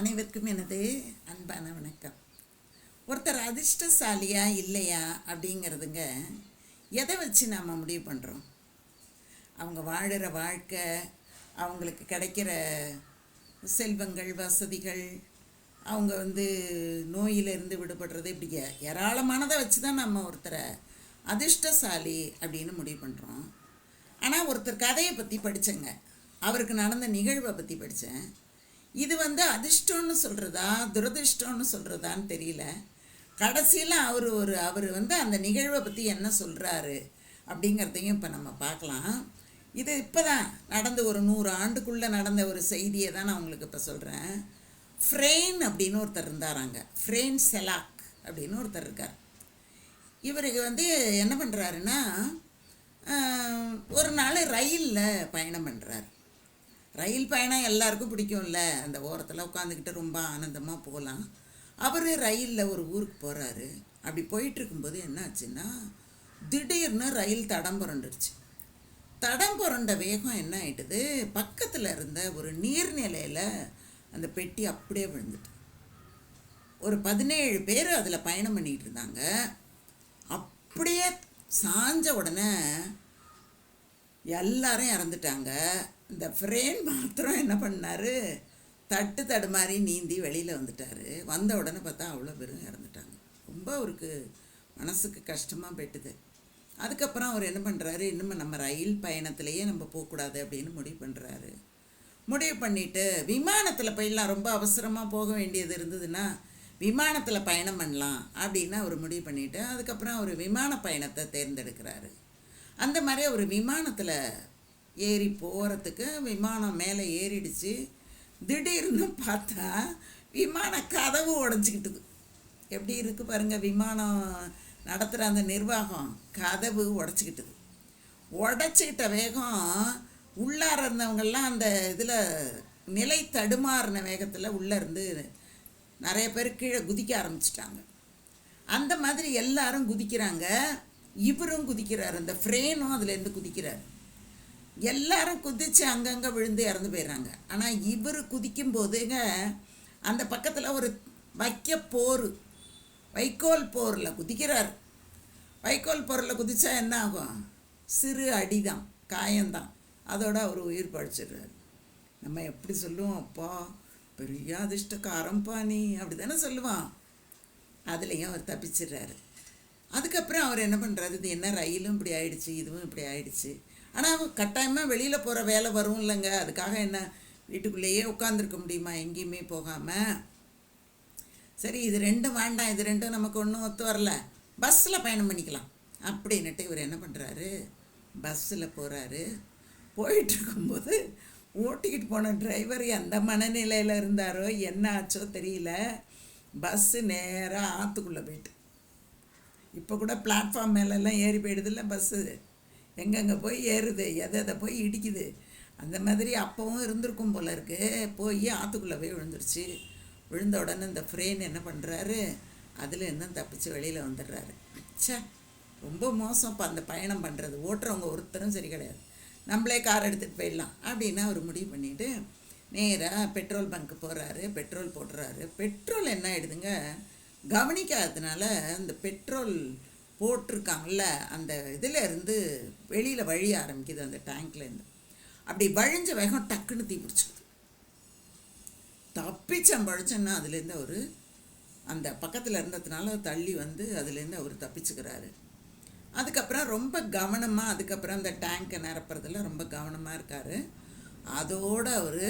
அனைவருக்கும் எனது அன்பான வணக்கம். ஒருத்தர் அதிர்ஷ்டசாலியா இல்லையா அப்படிங்கிறதுங்க எதை வச்சு நாம் முடிவு பண்ணுறோம் அவங்க வாழ்கிற வாழ்க்கை அவங்களுக்கு கிடைக்கிற செல்வங்கள் வசதிகள் அவங்க வந்து நோயிலிருந்து விடுபடுறது இப்படி ஏராளமானதை வச்சு தான் நம்ம ஒருத்தரை அதிர்ஷ்டசாலி அப்படின்னு முடிவு பண்ணுறோம் ஆனால் ஒருத்தர் கதையை பற்றி படித்தேங்க அவருக்கு நடந்த நிகழ்வை பற்றி படித்தேன் இது வந்து அதிர்ஷ்டம்னு சொல்கிறதா துரதிர்ஷ்டம்னு சொல்கிறதான்னு தெரியல. கடைசியில் அவர் ஒரு அவர் வந்து அந்த நிகழ்வை பற்றி என்ன சொல்கிறாரு அப்படிங்கிறதையும் இப்போ நம்ம பார்க்கலாம். இது இப்போ தான் நடந்த ஒரு நூறு ஆண்டுக்குள்ளே நடந்த ஒரு செய்தியை தான் நான் உங்களுக்கு இப்போ சொல்கிறேன் ஃப்ரெயின் அப்படின்னு ஒருத்தர் இருந்தாராங்க ஃப்ரெயின் செலாக் அப்படின்னு ஒருத்தர் இருக்கார். இவருக்கு வந்து என்ன பண்ணுறாருன்னா ஒரு நாள் ரயிலில் பயணம் பண்ணுறாரு ரயில் பயணம் எல்லாருக்கும் பிடிக்கும்ல. அந்த ஓரத்தில் உட்காந்துக்கிட்டு ரொம்ப ஆனந்தமாக போகலாம் அவர் ரயிலில் ஒரு ஊருக்கு போகிறாரு அப்படி போயிட்டுருக்கும்போது என்ன ஆச்சுன்னா திடீர்னு ரயில் தடம் புரண்டுருச்சு தடம் புரண்ட வேகம் என்ன ஆயிட்டுது? பக்கத்தில் இருந்த ஒரு நீர்நிலையில் அந்த பெட்டி அப்படியே விழுந்துட்டு. ஒரு பதினேழு பேர் அதில் பயணம் பண்ணிகிட்டு இருந்தாங்க. அப்படியே சாஞ்ச உடனே எல்லாரும் இறந்துட்டாங்க. இந்த ஃப்ரேன் மாத்திரம் என்ன பண்ணார்? தட்டு தடுமாறி நீந்தி வெளியில் வந்துட்டார். வந்த உடனே பார்த்தா அவ்வளோ பேரும் இறந்துட்டாங்க. ரொம்ப அவருக்கு மனசுக்கு கஷ்டமாக போயிட்டுது. அதுக்கப்புறம் அவர் என்ன பண்ணுறாரு இன்னும் நம்ம ரயில் பயணத்திலேயே நம்ம போகக்கூடாது அப்படின்னு முடிவு பண்ணுறாரு முடிவு பண்ணிவிட்டு விமானத்தில் போயிடலாம். ரொம்ப அவசரமாக போக வேண்டியது இருந்ததுன்னா விமானத்தில் பயணம் பண்ணலாம் அப்படின்னு அவர் முடிவு பண்ணிவிட்டு அதுக்கப்புறம் அவர் விமான பயணத்தை தேர்ந்தெடுக்கிறாரு. அந்த மாதிரி அவர் விமானத்தில் ஏறி போகிறதுக்கு விமானம் மேலே ஏறிடுச்சு. திடீர்னு பார்த்தா விமான கதவு உடஞ்சிக்கிட்டுது. எப்படி இருக்குது பாருங்கள் விமானம் நடத்துகிற அந்த நிர்வாகம் கதவு உடச்சிக்கிட்டுது. உடச்சிக்கிட்ட வேகம் உள்ளார இருந்தவங்கெல்லாம் அந்த இதில் நிலை தடுமாறின வேகத்தில் உள்ளே இருந்து நிறைய பேர் கீழே குதிக்க ஆரம்பிச்சிட்டாங்க. அந்த மாதிரி எல்லாரும் குதிக்கிறாங்க. இவரும் குதிக்கிறார். அந்த ஃப்ரேனும் அதுலேருந்து குதிக்கிறார். எல்லாரும் குதித்து அங்கங்கே விழுந்து இறந்து போயிடுறாங்க. ஆனால் இவர் குதிக்கும் போதுங்க அந்த பக்கத்தில் ஒரு வைக்க போர் வைக்கோல் போரில் குதிக்கிறார். வைக்கோல் போரில் குதித்தா என்ன ஆகும்? சிறு அடிதான் காயந்தான் அதோட அவர் உயிர் பழிச்சிடுறாரு. நம்ம எப்படி சொல்லுவோம் அப்பா பெரிய அதிர்ஷ்டக்காரம்பா நீ அப்படி தானே சொல்லுவான். அதுலேயும் அவர் தப்பிச்சிடுறாரு. அதுக்கப்புறம் அவர் என்ன பண்ணுறாரு இது என்ன ரயிலும் இப்படி ஆயிடுச்சு இதுவும் இப்படி ஆயிடுச்சு. ஆனால் கட்டாயமாக வெளியில் போகிற வேலை வரும் இல்லைங்க. அதுக்காக என்ன? வீட்டுக்குள்ளேயே உட்காந்துருக்க முடியுமா? எங்கேயுமே போகாமல் சரி இது ரெண்டும் வேண்டாம். இது ரெண்டும் நமக்கு ஒன்றும் ஒத்து வரல. பஸ்ஸில் பயணம் பண்ணிக்கலாம். அப்படின்னுட்டு இவர் என்ன பண்ணுறாரு பஸ்ஸில் போகிறாரு போயிட்டுருக்கும்போது ஓட்டிக்கிட்டு போன டிரைவர் எந்த மனநிலையில் இருந்தாரோ என்ன ஆச்சோ தெரியல. பஸ்ஸு நேராக ஆற்றுக்குள்ளே போயிட்டு. இப்போ கூட பிளாட்ஃபார்ம் மேலெல்லாம் ஏறி போயிடுதுல்ல பஸ்ஸு. எங்கெங்கே போய் ஏறுது எதை எதை போய் இடிக்குது அந்த மாதிரி அப்போவும் இருந்திருக்கும் போல இருக்கு. போய் ஆற்றுக்குள்ளே போய் விழுந்துருச்சு. விழுந்த உடனே இந்த ஃப்ரெயின் என்ன பண்ணுறாரு அதில் இன்னும் தப்பிச்சு வெளியில் வந்துடுறாரு. சே ரொம்ப மோசம் இப்போ அந்த பயணம் பண்ணுறது ஓட்டுறவங்க ஒருத்தரும் சரி கிடையாது. நம்மளே கார் எடுத்துகிட்டு போயிடலாம் அப்படின்னு அவர் முடிவு பண்ணிவிட்டு நேராக பெட்ரோல் பங்க்கு போகிறாரு பெட்ரோல் போடுறாரு. பெட்ரோல் என்ன ஆகிடுதுங்க கவனிக்காததுனால இந்த பெட்ரோல் போட்டிருக்காங்கல்ல அந்த இதில் இருந்து வெளியில் வழிய ஆரம்பிக்குது அந்த டேங்க்லேருந்து அப்படி வழிஞ்ச வேகம் டக்குன்னு தீ பிடிச்சிக்குது தப்பிச்சம் பழிச்சோன்னா அதுலேருந்து அவர் அந்த பக்கத்தில் இருந்ததுனால தள்ளி வந்து அதுலேருந்து அவர் தப்பிச்சுக்கிறாரு. அதுக்கப்புறம் ரொம்ப கவனமாக அதுக்கப்புறம் அந்த டேங்கை நிரப்புறதுல ரொம்ப கவனமாக இருக்கார். அதோடு அவர்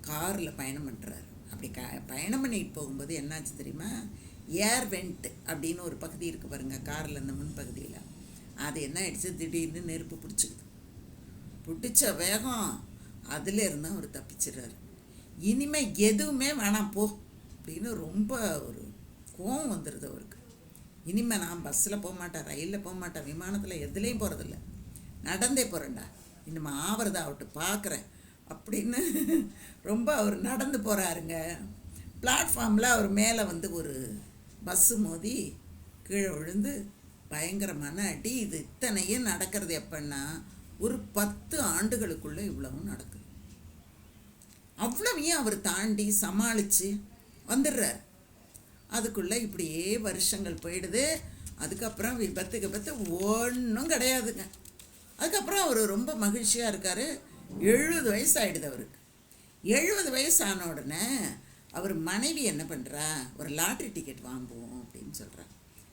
காரில் பயணம் பண்ணுறாரு அப்படி க பயணம் பண்ணிட்டு போகும்போது என்னாச்சு தெரியுமா? ஏர் வெண்ட் அப்படின்னு ஒரு பகுதி இருக்குது பாருங்கள் காரில் இந்த முன்பகுதியில். அது என்ன ஆயிடுச்சு? திடீர்னு நெருப்பு பிடிச்சிக்குது. பிடிச்ச வேகம் அதில் இருந்து அவர் தப்பிச்சிடுறாரு. இனிமேல் எதுவுமே வேணாம் போ அப்படின்னு ரொம்ப ஒரு கோவம் வந்துடுது அவருக்கு. இனிமேல் நான் பஸ்ஸில் போக மாட்டேன் ரயிலில் போக மாட்டேன் விமானத்தில் எதுலேயும் போகிறதில்ல நடந்தே போகிறேன்டா இனிமேல் ஆவறதா அவட்டு பார்க்குறேன் அப்படின்னு ரொம்ப அவர் நடந்து போகிறாருங்க பிளாட்ஃபார்மில் அவர் மேலே வந்து ஒரு பஸ்ஸு மோதி கீழே விழுந்து பயங்கரமான அடி. இது இத்தனையும் நடக்கிறது எப்படின்னா ஒரு பத்து ஆண்டுகளுக்குள்ளே இவ்வளவும் நடக்குது. அவ்வளவையும் அவர் தாண்டி சமாளித்து வந்துடுறார். அதுக்குள்ளே இப்படியே வருஷங்கள் போயிடுது. அதுக்கப்புறம் விபத்து விபத்து ஒன்றும் கிடையாதுங்க. அதுக்கப்புறம் அவர் ரொம்ப மகிழ்ச்சியாக இருக்கார். எழுபது வயசு ஆகிடுது அவருக்கு. எழுபது வயசு ஆன உடனே அவர் மனைவி என்ன பண்ணுறா ஒரு லாட்ரி டிக்கெட் வாங்குவோம் அப்படின்னு சொல்கிறா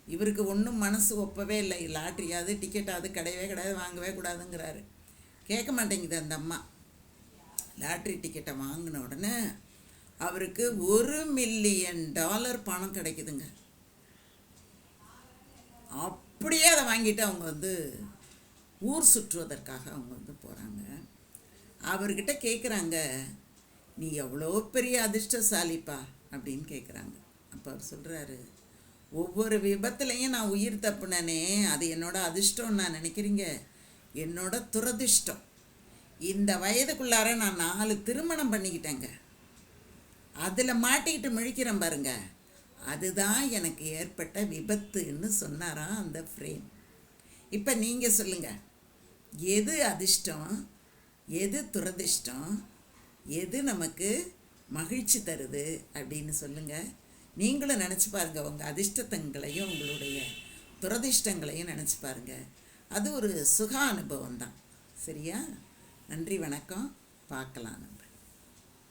இவருக்கு ஒன்றும் மனசு ஒப்பவே இல்லை. லாட்ரியாவது டிக்கெட்டாவது கிடையவே கிடையாது வாங்கவே கூடாதுங்கிறாரு. கேட்க மாட்டேங்குது அந்த அம்மா. லாட்ரி டிக்கெட்டை வாங்கின உடனே அவருக்கு ஒரு மில்லியன் டாலர் பணம் கிடைக்குதுங்க. அப்படியே அதை வாங்கிட்டு அவங்க வந்து ஊர் சுற்றுவதற்காக அவங்க வந்து போகிறாங்க அவர்கிட்ட கேட்குறாங்க நீ எவ்வளோ பெரிய அதிர்ஷ்டசாலிப்பா அப்படின்னு கேட்குறாங்க அப்போ அவர் சொல்கிறாரு ஒவ்வொரு விபத்துலையும் நான் உயிர் தப்புனனே அது என்னோட அதிர்ஷ்டம்னு நான் நினைக்கிறீங்க? என்னோட துரதிர்ஷ்டம். இந்த வயதுக்குள்ளார நான் நாலு திருமணம் பண்ணிக்கிட்டேங்க. அதில் மாட்டிக்கிட்டு முழிக்கிறேன் பாருங்க. அதுதான் எனக்கு ஏற்பட்ட விபத்துன்னு சொன்னாராம் அந்த ஃப்ரேம் இப்போ நீங்கள் சொல்லுங்கள் எது அதிர்ஷ்டம் எது துரதிர்ஷ்டம் எது நமக்கு மகிழ்ச்சி தருது அப்படின்னு சொல்லுங்கள் நீங்களும் நினச்சி பாருங்கள் உங்கள் அதிர்ஷ்டத்தங்களையும் உங்களுடைய துரதிர்ஷ்டங்களையும் நினச்சி பாருங்கள் அது ஒரு சுக அனுபவம் தான். சரியா? நன்றி வணக்கம். பார்க்கலாம் நம்ம.